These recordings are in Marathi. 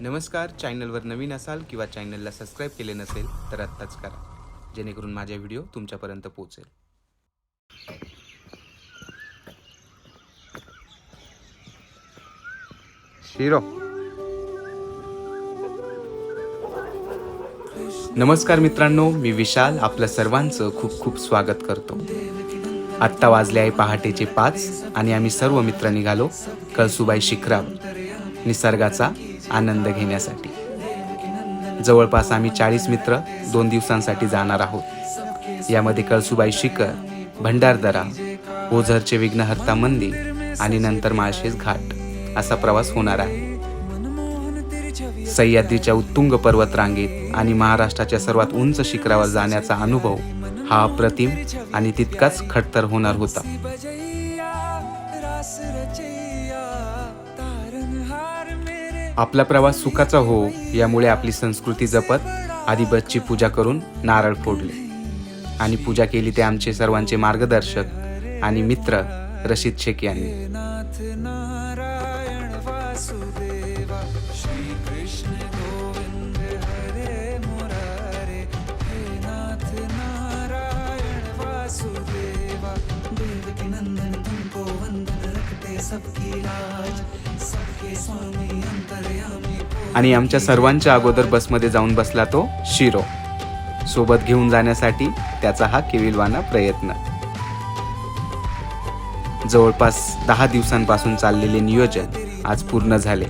नमस्कार चॅनलवर नवीन असाल किंवा चॅनलला सबस्क्राईब केले नसेल तर आत्ताच करा. जेणेकरून माझ्या व्हिडिओ तुमच्यापर्यंत पोहोचेल. शिरो. नमस्कार मित्रांनो मी विशाल आपलं सर्वांचं खूप खूप स्वागत करतो. आत्ता वाजले आहे पहाटेचे पाच आणि आम्ही सर्व मित्र निघालो कळसुबाई शिखरावर. निसर्गाचा आनंद घेण्यासाठी. जवळपास आम्ही चाळीस मित्र दोन दिवसांसाठी जाणार आहोत. यामध्ये कळसुबाई शिखर भंडारदरा ओझरचे विघ्नहर्ता मंदिर आणि नंतर माळशेज घाट असा प्रवास होणार आहे. सह्याद्रीच्या उत्तुंग पर्वत रांगेत आणि महाराष्ट्राच्या सर्वात उंच शिखरावर जाण्याचा अनुभव हा अप्रतिम आणि तितकाच खडतर होणार होता. आपला प्रवास सुखाचा हो यामुळे आपली संस्कृती जपत आधी बसची पूजा करून नारळ फोडले. आणि पूजा केली ते आमचे सर्वांचे मार्गदर्शक आणि मित्र रशीद शेख यांनी. आणि आमच्या सर्वांच्या अगोदर बसमध्ये जाऊन बसला तो शिरो. सोबत घेऊन जाण्यासाठी त्याचा हा केविलवाना प्रयत्न. जवळपास दहा दिवसांपासून चाललेले नियोजन आज पूर्ण झाले.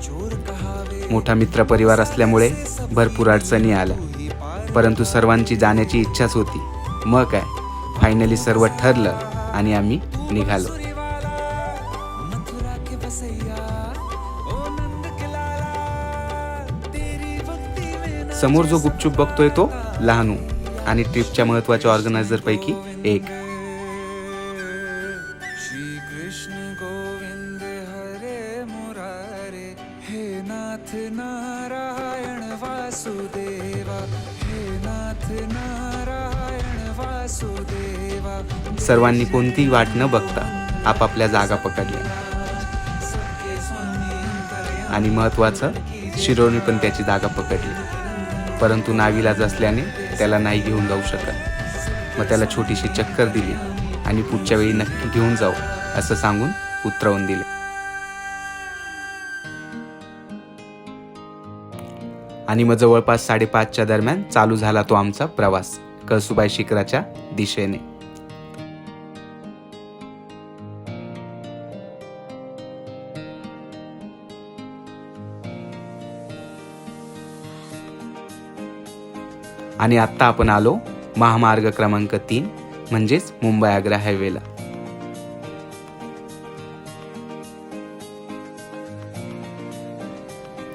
मोठा मित्रपरिवार असल्यामुळे भरपूर अडचणी आल्या. परंतु सर्वांची जाण्याची इच्छाच होती. मग काय? फायनली सर्व ठरलं आणि आम्ही निघालो. समोर जो गुपचूप बघतोय तो लहानू. आणि ट्रिपच्या महत्त्वाच्या ऑर्गनायझर पैकी एक. सर्वांनी कोणतीही वाट न बघता आपापल्या जागा पकडल्या. आणि महत्वाचं शिरोनी पण त्याची जागा पकडली. परंतु नाविलाज असल्याने त्याला नाही घेऊन जाऊ शकत. मग त्याला छोटीशी चक्कर दिली आणि पुढच्या वेळी नक्की घेऊन जाऊ असं सांगून उतरवून दिले. आणि मग जवळपास साडेपाचच्या दरम्यान चालू झाला तो आमचा प्रवास कळसुबाई शिखराच्या दिशेने. आणि आत्ता आपण आलो महामार्ग क्रमांक तीन म्हणजेच मुंबई आग्रा हायवेला.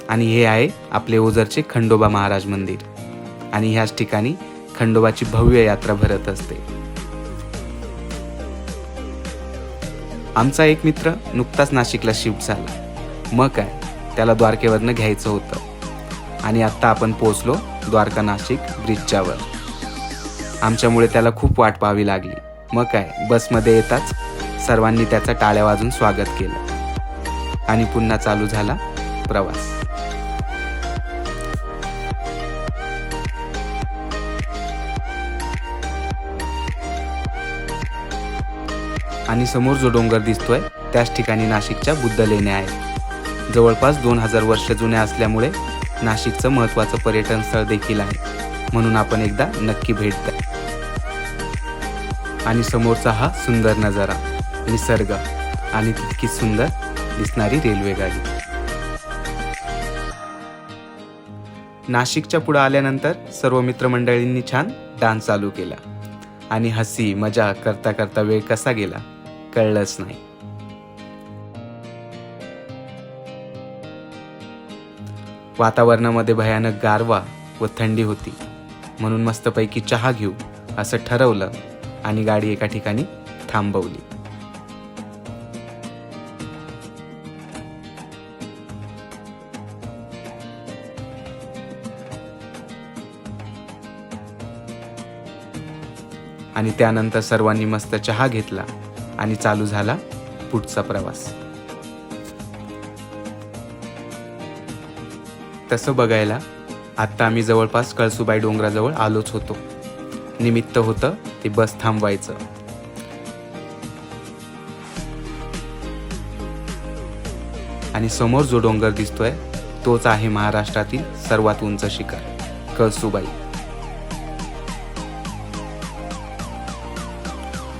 आणि हे आहे आपले ओझरचे खंडोबा महाराज मंदिर. आणि ह्याच ठिकाणी खंडोबाची भव्य यात्रा भरत असते. आमचा एक मित्र नुकताच नाशिकला शिफ्ट झाला. मग काय? त्याला द्वारकेवरनं घ्यायचं होतं. आणि आत्ता आपण पोहोचलो द्वारका नाशिक ब्रिजच्यावर. आमच्यामुळे त्याला खूप वाट पाहावी लागली. मग काय बसमध्ये येताच सर्वांनी त्याचं टाळ्या वाजून स्वागत केलं. आणि पुन्हा चालू झाला प्रवास. आणि समोर जो डोंगर दिसतोय त्याच ठिकाणी नाशिकच्या बुद्ध लेण्या आहेत. जवळपास दोन हजार वर्ष जुन्या असल्यामुळे नाशिकचं महत्त्वाचं पर्यटन स्थळ देखील आहे. म्हणून आपण एकदा नक्की भेट द्या. आणि समोरचा हा सुंदर नजारा निसर्ग आणि तितकीच सुंदर दिसणारी रेल्वे गाडी नाशिकच्या पुढे आल्यानंतर सर्व मित्रमंडळींनी छान डान्स चालू केला. आणि हसी मजा करता करता वेळ कसा गेला कळलंच नाही. वातावरणामध्ये भयानक गारवा व थंडी होती. म्हणून मस्तपैकी चहा घेऊ असं ठरवलं आणि गाडी एका ठिकाणी थांबवली. आणि त्यानंतर सर्वांनी मस्त चहा घेतला आणि चालू झाला पुढचा प्रवास. तसं बघायला आत्ता आम्ही जवळपास कळसुबाई डोंगराजवळ आलोच होतो. निमित्त होतं ते बस थांबवायचं. आणि समोर जो डोंगर दिसतोय तोच आहे महाराष्ट्रातील सर्वात उंच शिखर कळसुबाई.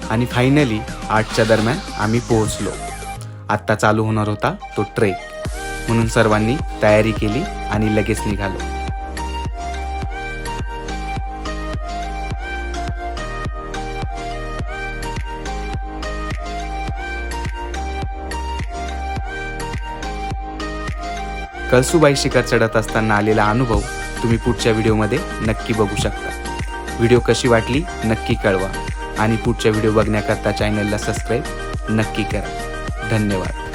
आणि फायनली आठच्या दरम्यान आम्ही पोहोचलो. आत्ता चालू होणार होता तो ट्रेक म्हणून सर्वांनी तयारी केली आणि लगेच निघालो. कळसुबाई शिखर चढत असताना आलेला अनुभव तुम्ही पुढच्या व्हिडिओमध्ये नक्की बघू शकता. व्हिडिओ कशी वाटली नक्की कळवा आणि पुढच्या व्हिडिओ बघण्याकरता चॅनलला सबस्क्राईब नक्की करा. धन्यवाद.